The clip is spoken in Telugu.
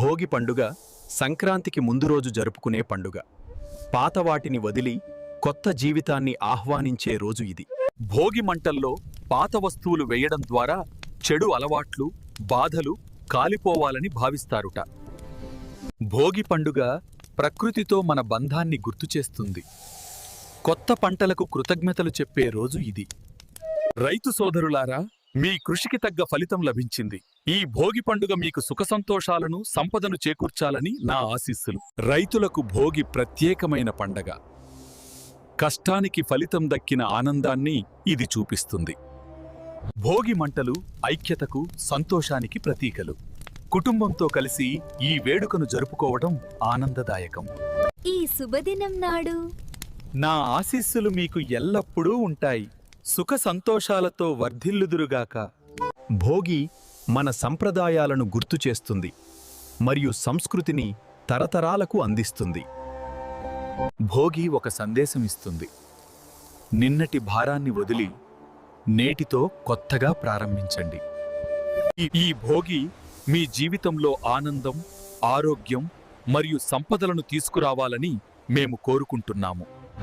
భోగి పండుగ సంక్రాంతికి ముందు రోజు జరుపుకునే పండుగ. పాతవాటిని వదిలి కొత్త జీవితాన్ని ఆహ్వానించే రోజు ఇది. భోగి మంటల్లో పాత వస్తువులు వేయడం ద్వారా చెడు అలవాట్లు బాధలు కాలిపోవాలని భావిస్తారుట. భోగి పండుగ ప్రకృతితో మన బంధాన్ని గుర్తుచేస్తుంది కొత్త పంటలకు కృతజ్ఞతలు చెప్పే రోజు ఇది. రైతు సోదరులారా మీ కృషికి తగ్గ ఫలితం లభించింది. ఈ భోగి పండుగ మీకు సుఖ సంతోషాలను సంపదను చేకూర్చాలని నా ఆశీస్సులు. రైతులకు భోగి ప్రత్యేకమైన పండగ. కష్టానికి ఫలితం దక్కిన ఆనందాన్ని ఇది చూపిస్తుంది. భోగి మంటలు ఐక్యతకు సంతోషానికి ప్రతీకలు. కుటుంబంతో కలిసి ఈ వేడుకను జరుపుకోవడం ఆనందదాయకం. ఈ శుభదినం నాడు? నా ఆశీస్సులు మీకు ఎల్లప్పుడూ ఉంటాయి. సుఖ సంతోషాలతో వర్ధిల్లుదురుగాక. భోగి మన సంప్రదాయాలను గుర్తు చేస్తుంది మరియు సంస్కృతిని తరతరాలకు అందిస్తుంది. భోగి ఒక సందేశం ఇస్తుంది. నిన్నటి భారాన్ని వదిలి నేటితో కొత్తగా ప్రారంభించండి. ఈ- ఈ భోగి మీ జీవితంలో ఆనందం ఆరోగ్యం మరియు సంపదలను తీసుకురావాలని మేము కోరుకుంటున్నాము.